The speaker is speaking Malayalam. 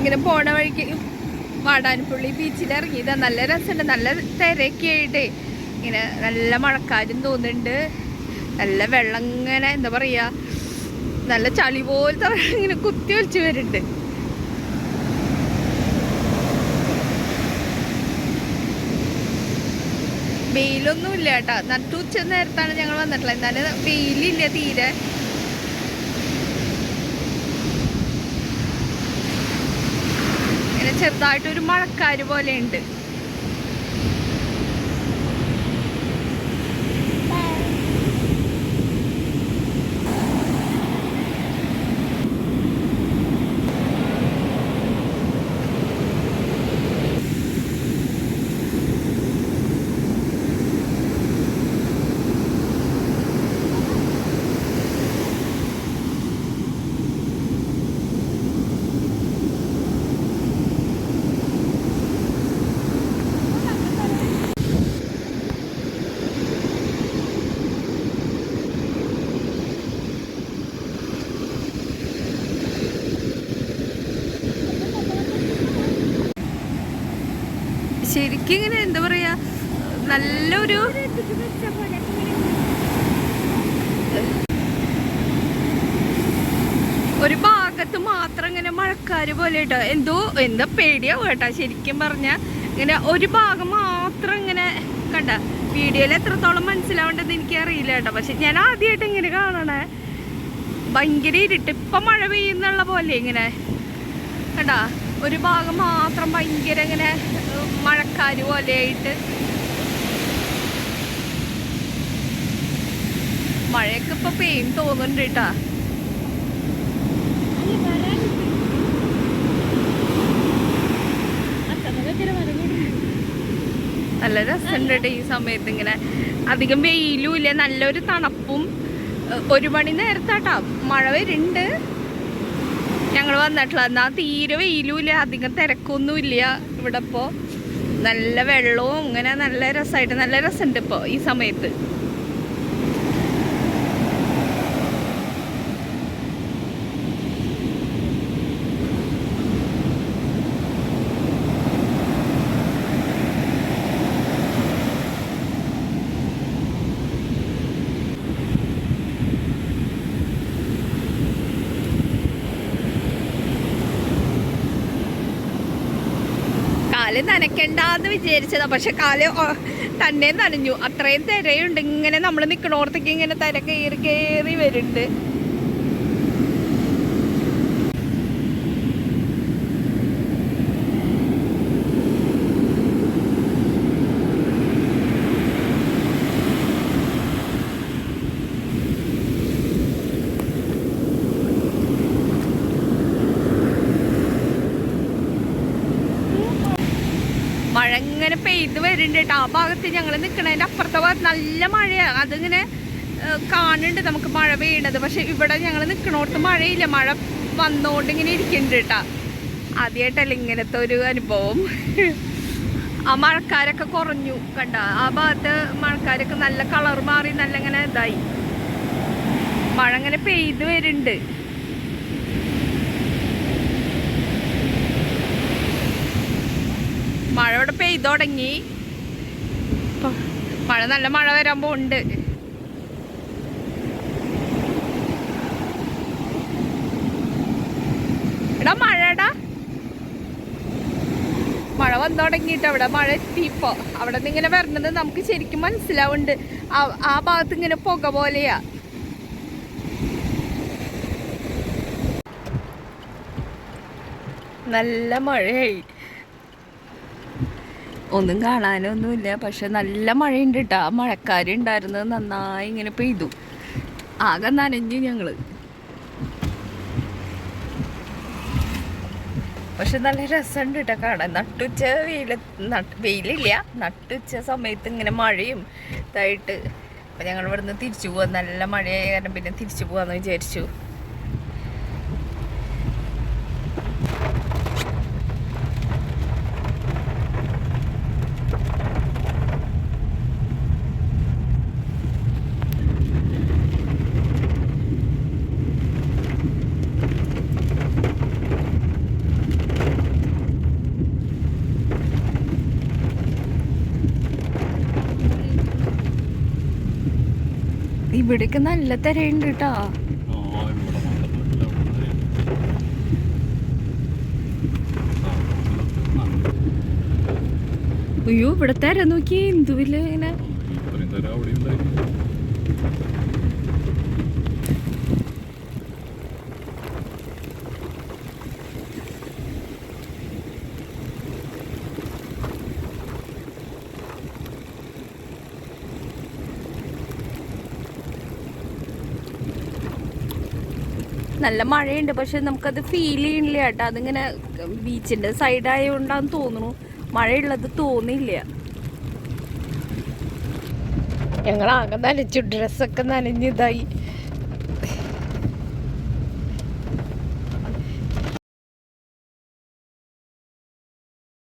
ഇങ്ങനെ പോണ വഴിക്ക് വാടാൻപുള്ളി ബീച്ചിൽ ഇറങ്ങി ഇറങ്ങിയതാ. നല്ല രസമുണ്ട് നല്ല തിരയൊക്കെ ആയിട്ട്. ഇങ്ങനെ നല്ല മഴക്കാരും തോന്നുന്നുണ്ട്. നല്ല വെള്ളം ഇങ്ങനെ എന്താ പറയുക നല്ല ചളി പോലത്തെ ഇങ്ങനെ കുത്തി ഒലിച്ച് വരുന്നുണ്ട് വെയിലൊന്നും ഇല്ല കേട്ടാ. നട്ടു ഉച്ച നേരത്താണ് ഞങ്ങൾ വന്നിട്ടുള്ളത്. എന്നാലും വെയിലില്ല തീരെ. ചെറുതായിട്ടൊരു മഴക്കാര് പോലെ ഉണ്ട് ശരിക്കും ഇങ്ങനെ എന്താ പറയാ നല്ലൊരു ഒരു ഭാഗത്ത് മാത്രം ഇങ്ങനെ മഴക്കാര് പോലെ കേട്ടോ എന്തോ എന്താ പേടിയാവും കേട്ടോ. ശരിക്കും പറഞ്ഞ ഇങ്ങനെ ഒരു ഭാഗം മാത്രം ഇങ്ങനെ കണ്ട. വീഡിയോയിൽ എത്രത്തോളം മനസ്സിലാവേണ്ടത് എനിക്ക് അറിയില്ല കേട്ടോ. പക്ഷെ ഞാൻ ആദ്യമായിട്ട് ഇങ്ങനെ കാണണേ. ഭയങ്കര ഇരുട്ട്. ഇപ്പൊ മഴ പെയ്യുന്നുള്ള പോലെ ഇങ്ങനെ. കണ്ടാ? ഒരു ഭാഗം മാത്രം ഭയങ്കര ഇങ്ങനെ മഴക്കാര് പോലെയായിട്ട്. മഴയൊക്കെ ഇപ്പൊ പെയിൻ തോന്നുന്നുണ്ട് കേട്ടാ. നല്ല രസമുണ്ട് കേട്ടോ ഈ സമയത്ത് ഇങ്ങനെ. അധികം വെയിലും ഇല്ല നല്ലൊരു തണുപ്പും. ഒരു മണി നേരത്താട്ടാ മഴ വരുന്നുണ്ട്. ഞങ്ങൾ വന്നിട്ടുള്ള എന്നാ തീരെ വെയിലുമില്ല അധികം തിരക്കൊന്നും ഇല്ല ഇവിടെ ഇപ്പോൾ നല്ല വെള്ളവും ഇങ്ങനെ നല്ല രസമായിട്ട് നല്ല രസമുണ്ട് ഇപ്പോൾ ഈ സമയത്ത്. കാൽ നനയ്ക്കണ്ടെന്ന് വിചാരിച്ചതാ. പക്ഷെ കാൽ തന്നെ നനഞ്ഞു. അത്രയും തിരയുണ്ട്. ഇങ്ങനെ നമ്മൾ നിൽക്കണോർത്തേക്ക് ഇങ്ങനെ തിര കയറി കയറി വരുന്നുണ്ട്. ഇങ്ങനെ പെയ്ത് വരുന്നുണ്ട് കേട്ടോ. ആ ഭാഗത്ത് ഞങ്ങൾ നിൽക്കണതിന്റെ അപ്പുറത്തെ ഭാഗത്ത് നല്ല മഴയാണ് അതിങ്ങനെ കാണുന്നുണ്ട് നമുക്ക് മഴ പെയ്യണത്. പക്ഷെ ഇവിടെ ഞങ്ങൾ നിൽക്കണോടത്ത് മഴയില്ല. മഴ വന്നോണ്ട് ഇങ്ങനെ ഇരിക്കുന്നുണ്ട് കേട്ടാ. ആദ്യമായിട്ടല്ല ഇങ്ങനത്തെ ഒരു അനുഭവം. ആ മഴക്കാരൊക്കെ കുറഞ്ഞു കണ്ട. ആ ഭാഗത്ത് മഴക്കാരൊക്കെ നല്ല കളർ മാറി നല്ല ഇങ്ങനെ ഇതായി. മഴ ഇങ്ങനെ പെയ്ത് വരുന്നുണ്ട് മഴ ഇവിടെ പെയ്തു തുടങ്ങി മഴ നല്ല മഴ വരാൻ പോണ്ട് എടാ മഴടാ മഴ വന്നു തുടങ്ങിയിട്ട് അവിടെ മഴ എത്തിയപ്പോ അവിടെ നിന്ന് ഇങ്ങനെ വരണത് നമുക്ക് ശരിക്കും മനസ്സിലാവുന്നുണ്ട് ആ- ആ ഭാഗത്ത് ഇങ്ങനെ പുക പോലെയാ. നല്ല മഴയായി. ഒന്നും കാണാനൊന്നുമില്ല. പക്ഷെ നല്ല മഴയുണ്ട് കേട്ടോ ആ മഴക്കാരുണ്ടായിരുന്നത് നന്നായി ഇങ്ങനെ പെയ്തു. ആകെ നനഞ്ഞു ഞങ്ങൾ. പക്ഷെ നല്ല രസമുണ്ട് കേട്ടോ കാണാൻ. നട്ടുച്ച വെയിൽ വെയിലില്ല. നട്ടുച്ച സമയത്ത് ഇങ്ങനെ മഴയും ഇതായിട്ട്. അപ്പം ഞങ്ങൾ ഇവിടുന്ന് തിരിച്ചു പോവാൻ നല്ല മഴയായ കാരണം പിന്നെ തിരിച്ചു പോവാന്ന് വിചാരിച്ചു. ഇവിടേക്ക് നല്ല തിരയുണ്ട് കേട്ടോ അയ്യോ ഇവിടെ തിര നോക്കി എന്തുവില്ല ഇങ്ങനെ ഇത്രയും തരം അവിടെ ഉണ്ടായിരുന്നു നല്ല മഴയുണ്ട് പക്ഷെ നമുക്കത് ഫീൽ ചെയ്യണില്ല കേട്ടോ. അതിങ്ങനെ ബീച്ചിന്റെ സൈഡ് ആയതുകൊണ്ടാന്ന് തോന്നുന്നു. മഴയുള്ളത് തോന്നില്ല ഞങ്ങൾ ആകെ നനച്ചു ഡ്രസ്സൊക്കെ നനഞ്ഞിതായി